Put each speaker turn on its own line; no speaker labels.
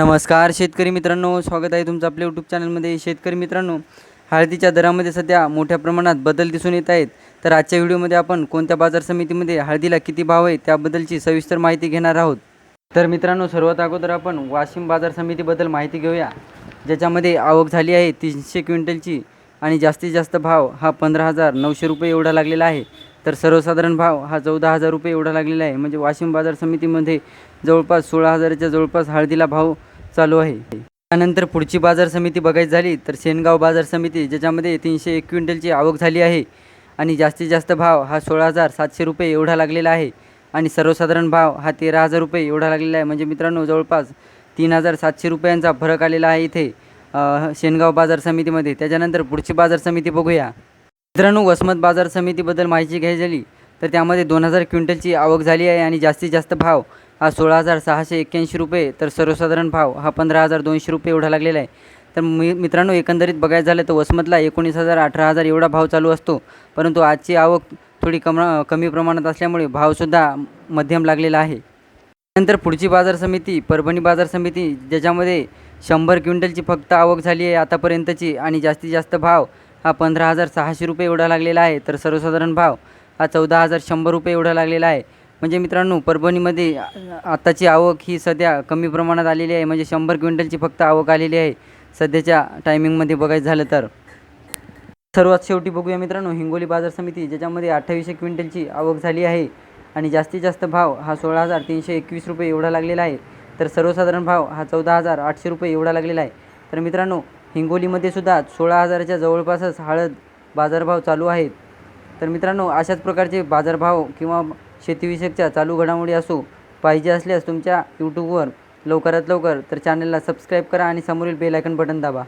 नमस्कार शेतकरी मित्रांनो. स्वागत आहे तुमचं आपल्या यूट्यूब चॅनलमध्ये शेतकरी मित्रांनो हळदीच्या दरामध्ये सध्या मोठ्या प्रमाणात बदल दिसून येत आहेत. तर आजच्या व्हिडिओमध्ये आपण कोणत्या बाजार समितीमध्ये हळदीला किती भाव आहे त्याबद्दलची सविस्तर माहिती घेणार आहोत. तर मित्रांनो सर्वात अगोदर आपण वाशिम बाजार समितीबद्दल माहिती घेऊया. ज्याच्यामध्ये आवक झाली आहे तीनशे क्विंटलची आणि जास्तीत जास्त भाव हा पंधरा हजार नऊशे रुपये एवढा लागलेला आहे. तर सर्वसाधारण भाव हा चौदा हजार रुपये एवढा लागलेला आहे. म्हणजे वाशिम बाजार समितीमध्ये जवळपास सोळा हजाराच्या जवळपास हळदीला भाव चालू आहे. त्यानंतर पुढची बाजार समिती बघायची झाली तर शेनगाव बाजार समिती ज्याच्यामध्ये तीनशे एक क्विंटलची आवक झाली आहे. आणि जास्तीत जास्त भाव हा सोळा हजार सातशे रुपये एवढा लागलेला आहे. आणि सर्वसाधारण भाव हा तेरा हजार रुपये एवढा लागलेला आहे. म्हणजे मित्रांनो जवळपास तीन हजार सातशे रुपयांचा फरक आलेला आहे इथे शेनगाव बाजार समितीमध्ये. त्याच्यानंतर पुढची बाजार समिती बघूया. मित्रांनो वसमत बाजार समितीबद्दल माहिती घ्यायची झाली तर त्यामध्ये दोन हजार क्विंटलची आवक झाली आहे. आणि जास्तीत जास्त भाव हा सोळा हजार सहाशे एक्क्याऐंशी रुपये. तर सर्वसाधारण भाव हा पंधरा हजार दोनशे रुपये एवढा लागलेला आहे. तर मी मित्रांनो एकंदरीत बघायचं झालं तर वसमतला एकोणीस हजार अठरा हजार एवढा भाव चालू असतो. परंतु आजची आवक थोडी कम कमी प्रमाणात असल्यामुळे भावसुद्धा मध्यम लागलेला आहे. नंतर पुढची बाजार समिती परभणी बाजार समिती ज्याच्यामध्ये शंभर क्विंटलची फक्त आवक झाली आहे आतापर्यंतची आणि जास्तीत जास्त भाव हा पंधरा हजार सहाशे रुपये एवढा लागलेला आहे. तर सर्वसाधारण भाव हा चौदा हजार शंभर रुपये एवढा लागलेला आहे. म्हणजे मित्रांनो परभणीमध्ये आत्ताची आवक ही सध्या कमी प्रमाणात आलेली आहे. म्हणजे शंभर क्विंटलची फक्त आवक आलेली आहे सध्याच्या टायमिंगमध्ये बघायचं झालं तर. सर्वात शेवटी बघूया मित्रांनो हिंगोली बाजार समिती ज्याच्यामध्ये अठ्ठावीसशे क्विंटलची आवक झाली आहे आणि जास्तीत जास्त भाव हा सोळा हजार तीनशे एकवीस रुपये एवढा लागलेला आहे. तर सर्वसाधारण भाव हा चौदा हजार आठशे रुपये एवढा लागलेला आहे. तर मित्रांनो हिंगोलीमध्ये सुद्धा सोळा हजाराच्या जवळपासच हळद बाजारभाव चालू आहेत. तर मित्रांनो अशाच प्रकारचे बाजारभाव किंवा शेतीविषयकच्या चालू घडामोडी असो पाहिजे असल्यास तुमच्या यूट्यूबवर लवकरात लवकर तर चॅनलला सबस्क्राईब करा आणि समोरील बेल आयकन बटन दाबा.